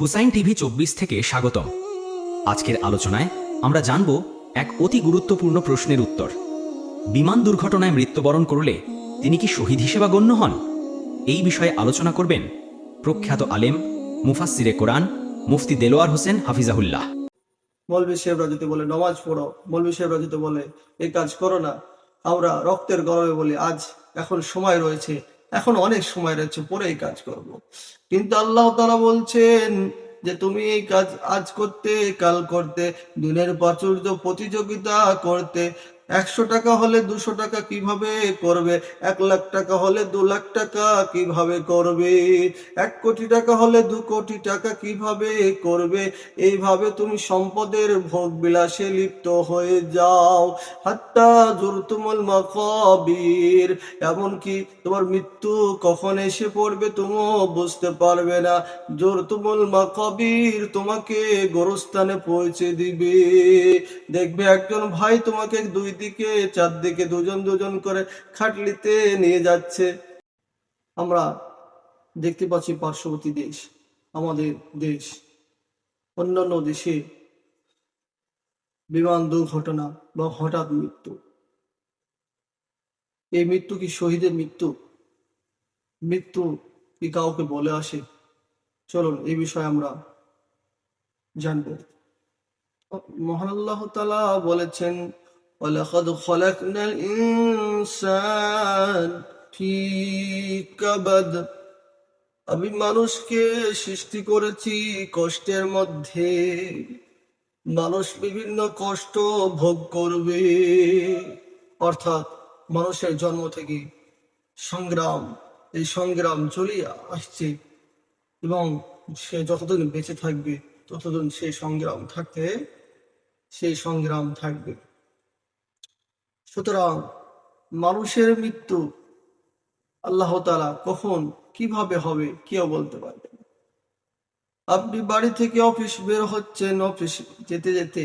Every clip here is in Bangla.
হুসাইন টিভি চব্বিশ থেকে স্বাগতম। আজকের আলোচনায় আমরা জানব এক অতি গুরুত্বপূর্ণ প্রশ্নের উত্তর। বিমান দুর্ঘটনায় মৃত্যুবরণ করলে তিনি কি শহীদ হিসেবে গণ্য হন? এই বিষয়ে আলোচনা করবেন প্রখ্যাত আলেম, মুফাসসিরে কোরআন, মুফতি দেলোয়ার হোসেন হাফিজাহুল্লাহ। মৌলবী সাহেবরা যদি বলে, নমাজ পড়ো। মৌলবী সাহেবরা যদি বলে, এই কাজ করো না, আমরা রক্তের গরমে বলি, আজ এখন সময় রয়েছে এখন অনেক সময় রয়েছে, পরে এই কাজ করব। কিন্তু আল্লাহ তারা বলছেন যে, তুমি এই কাজ আজ করতে, কাল করতে, দিনের প্রাচুর্য প্রতিযোগিতা করতে একশো টাকা হলে দুশো টাকা কীভাবে করবে? এক লাখ টাকা হলে দু লাখ টাকা কীভাবে করবে? এক কোটি টাকা হলে দু কোটি টাকা কীভাবে করবে? এইভাবে তুমি সম্পদের ভোগ বিলাসে লিপ্ত হয়ে যাও। হাত্তা জুরতুমুল মাকাবির। এমনকি তোমার মৃত্যু কখন এসে পড়বে তুমিও বুঝতে পারবে না। জোরতুমুল মাকাবির তোমাকে গোরস্থানে পৌঁছে দিবে। দেখবে একজন ভাই তোমাকে দুই দিকে চারদিকে দুজন দুজন করে খাটলিতে নিয়ে যাচ্ছে। আমরা দেখতে পাচ্ছি পার্শ্ববর্তী দেশ, আমাদের দেশ, অন্যান্য দেশে বিমান দুর্ঘটনা বা হঠাৎ মৃত্যু। এই মৃত্যু কি শহীদের মৃত্যু? মৃত্যু কি কাউকে বলে আসে? চলুন এই বিষয়ে আমরা জানব। মহান আল্লাহ তাআলা বলেছেন ওয়ালাকাদ খলাকনাল ইনসান ফি কাবাদ আমি মানুষকে সৃষ্টি করেছি কষ্টের মধ্যে। মানুষ বিভিন্ন কষ্ট ভোগ করবে। অর্থাৎ মানুষের জন্ম থেকে সংগ্রাম, এই সংগ্রাম চলিয়ে আসছে। এবং সে যতদিন বেঁচে থাকবে, ততদিন সেই সংগ্রাম থাকতে, সেই সংগ্রাম থাকবে। সুতরাং মানুষের মৃত্যু আল্লাহ তাআলা কখন, কীভাবে হবে, কেউ বলতে পারবে আপনি বাড়ি থেকে অফিস বের হচ্ছেন, অফিস যেতে যেতে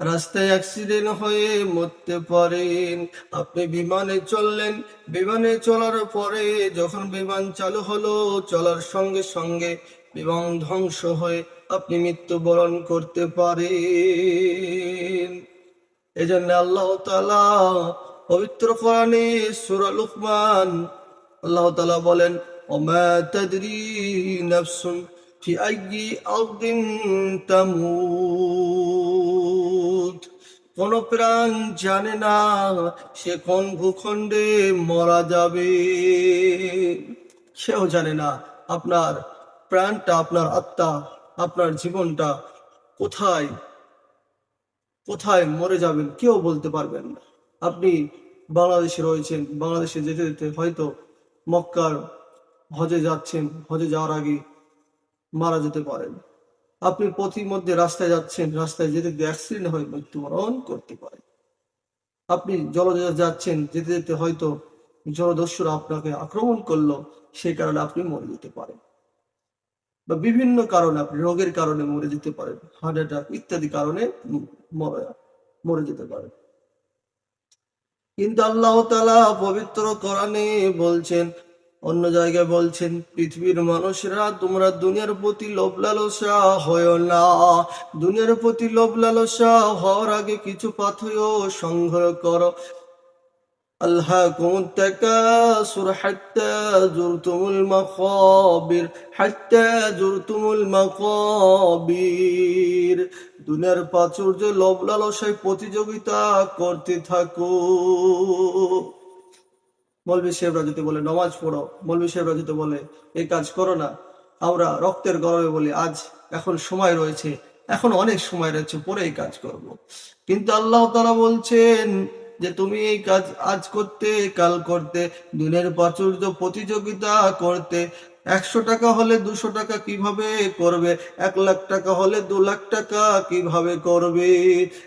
রাস্তায় অ্যাক্সিডেন্ট হয়ে মরতে পারেন। আপনি বিমানে চললেন, বিমানে চলার পরে যখন বিমান চালু হলো, চলার সঙ্গে সঙ্গে বিমান ধ্বংস হয়ে আপনি মৃত্যুবরণ করতে পারেন। এজন্য আল্লাহ তাআলা পবিত্র কোরআনে সূরা লুকমান, আল্লাহ তালা বলেন কোন প্রাণ জানে না সে কোন ভূখণ্ডে মারা যাবে। সেও জানে না আপনার প্রাণটা, আপনার আত্মা, আপনার জীবনটা কোথায় কোথায় মরে যাবেন কেউ বলতে পারবেন না। আপনি বাংলাদেশে রয়েছেন, বাংলাদেশে যেতে যেতে হয়তো মক্কার হজে যাচ্ছেন, হজে যাওয়ার আগে মারা যেতে পারেন। আপনি পথির মধ্যে রাস্তায় যাচ্ছেন, রাস্তায় যেতে যেতে অ্যাক্সিডেন্ট হয়ে মৃত্যুবরণ করতে পারেন। আপনি জলজাহাজ যাচ্ছেন, যেতে যেতে হয়তো জলদস্যুরা আপনাকে আক্রমণ করল, সেই কারণে আপনি মরে যেতে পারেন। বা বিভিন্ন কারণে আপনি রোগের কারণে মরে যেতে পারেন হার্ট অ্যাটাক ইত্যাদি কারণে মরে যেতে পারেন কিন্তু আল্লাহ তাআলা পবিত্র কোরআনে বলছেন, অন্য জায়গায় বলছেন, পৃথিবীর মানুষরা, তোমরা দুনিয়ার প্রতি লোভ লালসা হয় না। দুনিয়ার প্রতি লোভ লালসা হওয়ার আগে কিছু পাথেয় সংগ্রহ করো। ألهاكم التكاثر حتى زرتم المقابر حتى زرتم المقابر দুনিয়ার প্রাচুর্য লোভ লালসায় প্রতিযোগিতা করতে থাকো মৌলবী সাহেবরা যদি বলে নমাজ পড়ো মৌলবী সাহেবরা যদি বলে এই কাজ করো না আমরা রক্তের গরমে বলি আজ এখন সময় রয়েছে এখন অনেক সময় রয়েছে পরে এই কাজ করব। কিন্তু আল্লাহ তারা বলছেন যে তুমি এই কাজ আজ করতে কাল করতে দিনের প্রাচুর্য প্রতিযোগিতা করতে একশো টাকা হলে দুশো টাকা কীভাবে করবে? এক লাখ টাকা হলে দু লাখ টাকা কীভাবে করবে?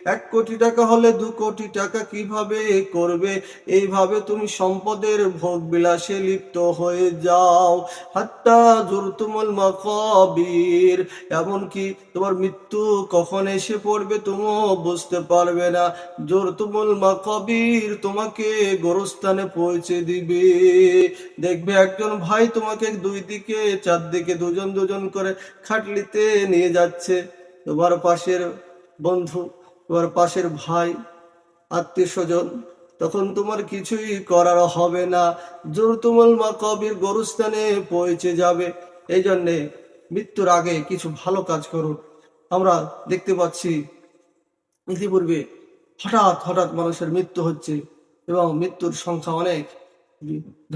এক কোটি টাকা হলে দু কোটি টাকা কীভাবে করবে? এইভাবে তুমি সম্পদের ভোগ বিলাসে লিপ্ত হয়ে যাও। হাত্তা জুরতুমুল মাকাবির। এমনকি তোমার মৃত্যু কখন এসে পড়বে তুমিও বুঝতে পারবে না। জোরতুমুল মাকাবির তোমাকে গোরস্থানে পৌঁছে দিবে। দেখবে একজন ভাই তোমাকে দুই দিকে চারদিকে দুজন দুজন করে খাটলিতে নিয়ে যাচ্ছে। তোমার পাশের বন্ধু তোমার পাশের ভাই, আত্মীয় স্বজন, তখন তোমার কিছুই করার হবে না। জোর তুমল মা কবির গরুস্থানে পৌঁছে যাবে। এই জন্যে মৃত্যুর আগে কিছু ভালো কাজ করুন। আমরা দেখতে পাচ্ছি, ইতিপূর্বে হঠাৎ হঠাৎ মানুষের মৃত্যু হচ্ছে এবং মৃত্যুর সংখ্যা অনেক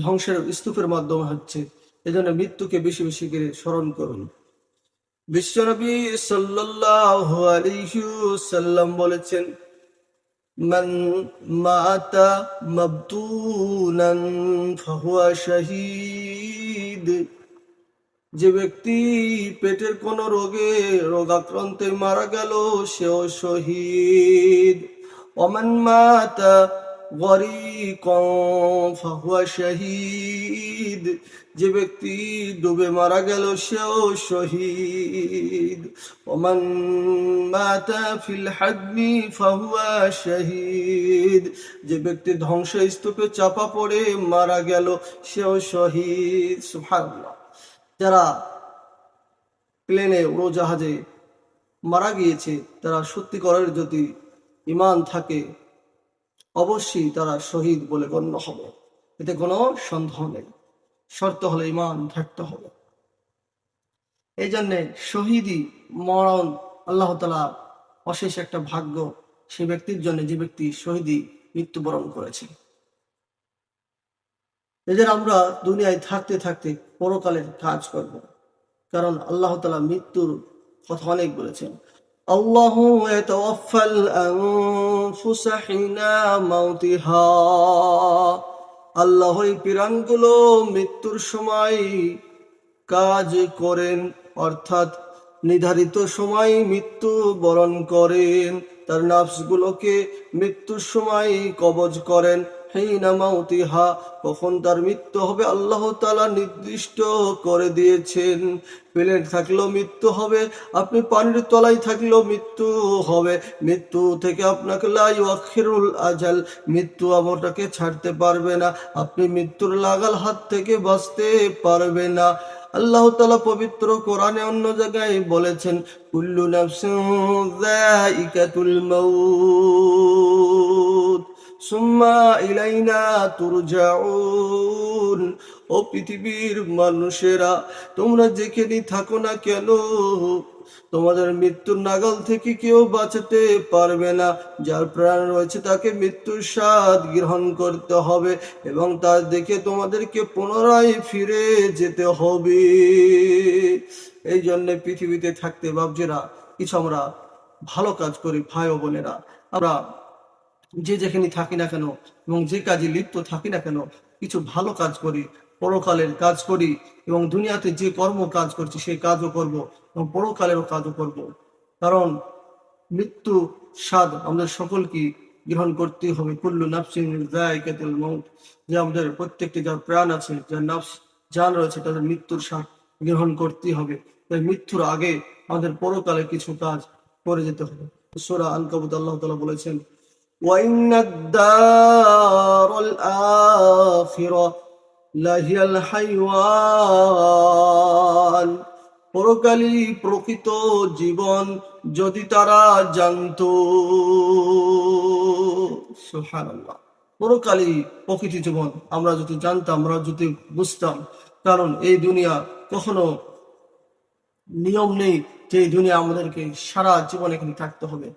ধ্বংসের স্তূপের মাধ্যমে হচ্ছে। এজন্য মৃত্যুকে বেশি বেশি করে স্মরণ করুন। বিশ্বনবী সাল্লাম বলেছেন, মান মাতা মাবতুনান ফাহুয়া শাহীদ। যে ব্যক্তি পেটের কোন রোগে রোগাক্রান্তে মারা গেল, সেও শহীদ। ওমান মাতা ফাহুয়া শহীদ। যে ব্যক্তি ডুবে মারা গেল, সেও শহীদ। ওমান মাতা ফিল হাদমি ফাহুয়া শহীদ। যে ব্যক্তি ধ্বংস স্তূপে চাপা পড়ে মারা গেল, সেও শহীদ। সুবহানাল্লাহ। যারা প্লেনে উড়োজাহাজে মারা গিয়েছে, তারা সত্যিকারের যদি ইমান থাকে অবশ্যই তারা শহীদ বলে গণ্য হবে। এতে কোনো সন্দেহ নেই। শর্ত হলে ইমান থাকতে হবে। এই জন্যে শহীদই মরণ আল্লাহ তালা অশেষ একটা ভাগ্য সে ব্যক্তির জন্য যে ব্যক্তি শহীদই মৃত্যুবরণ করেছে। এদের আমরা দুনিয়ায় থাকতে থাকতে পরকালের কাজ করব। কারণ আল্লাহ তালা মৃত্যুর কথা অনেক বলেছেন। আল্লাহ ইয়াতাওয়াফাল আনফুসা হিনা মাউতিহা আল্লাহ এই পিরানগুলো মৃত্যুর সময় কাজ করেন, অর্থাৎ নির্ধারিত সময় মৃত্যু বরণ করেন। তার নাফসগুলোকে মৃত্যুর সময় কবজ করেন। কখন তার মৃত্যু হবে আল্লাহ তালা নির্দিষ্ট করে দিয়েছেন। প্লেন থাকলেও মৃত্যু হবে, আপনি পানির তলায় থাকলেও মৃত্যু হবে। মৃত্যু থেকে আপনাকে লাই আখিরুল আজাল, মৃত্যু আমাটাকে ছাড়তে পারবে না। আপনি মৃত্যুর লাগাল হাত থেকে বাঁচতে পারবে না। আল্লাহ তালা পবিত্র কোরআনে অন্য জায়গায় বলেছেন, কুল্লু নাফসিন যায়িকাতুল মাউত। সুম্মা ইলাইনা তুরজাউন। ও পৃথিবীর মানুষেরা, তোমরা যেখানেই থাকো না কেন, তোমাদের মৃত্যুর নাগাল থেকে কেউ বাঁচাতে পারবে না। যার প্রাণ রয়েছে তাকে মৃত্যুর স্বাদ গ্রহণ করতে হবে এবং তার দেখে তোমাদেরকে পুনরায় ফিরে যেতে হবে। এই জন্য পৃথিবীতে থাকতে বাবজেরা কিছু আমরা ভালো কাজ করি, ভাই বোনেরা। আমরা যে যেখানে থাকি না কেন এবং যে কাজে লিপ্ত থাকি না কেন, কিছু ভালো কাজ করি, পরকালের কাজ করি এবং দুনিয়াতে যে কর্ম কাজ করছি সেই কাজও করব এবং পরকালেরও কাজও করব। কারণ মৃত্যু স্বাদ আমাদের সকলকে গ্রহণ করতে হবে। কুল্লু নাফসিন যায়কাতুল যে আমাদের প্রত্যেকটি যার প্রাণ আছে, যার নাফস জান রয়েছে, তাদের মৃত্যুর স্বাদ গ্রহণ করতে হবে। তাই মৃত্যুর আগে আমাদের পরকালে কিছু কাজ করে যেতে হবে। সূরা আনকাবুত আল্লাহ তাআলা বলেছেন وإن الدار الآخرة لهي الحيوان পরকালী প্রকৃত জীবন যদি তারা জানত সুবহানাল্লাহ পরকালী প্রকৃত জীবন আমরা যদি জানতাম আমরা যদি বুঝতাম কারণ এই দুনিয়া কখনো নিয়ম নেই যে দুনিয়া আমাদেরকে সারা জীবন এখানে থাকতে হবে।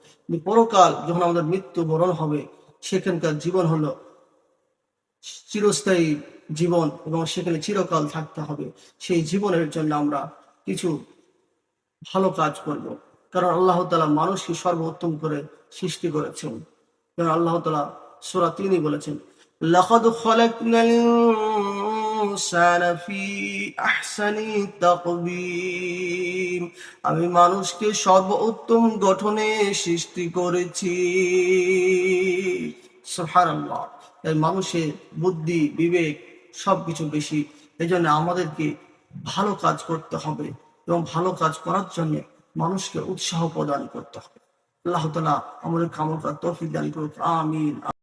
পরকাল যখন আমাদের মৃত্যু বরণ হবে, সেখানকার জীবন হলো চিরস্থায়ী জীবন এবং সেখানে চিরকাল থাকতে হবে। সেই জীবনের জন্য আমরা কিছু ভালো কাজ করব। কারণ আল্লাহ তালা মানুষকে সর্বোত্তম করে সৃষ্টি করেছেন। কারণ আল্লাহ তালা সোরা তিনি বলেছেন লখদ الإنسان في أحسن تقويم আমি মানুষকে সর্বোত্তম গঠনে সৃষ্টি করেছি সুবহানাল্লাহ তাই মানুষের বুদ্ধি বিবেক সবকিছু বেশি এই জন্য আমাদেরকে ভালো কাজ করতে হবে এবং ভালো কাজ করার জন্য মানুষকে উৎসাহ প্রদান করতে হবে আল্লাহ তালা আমাদের কামল তৌফিক দান করুক আমিন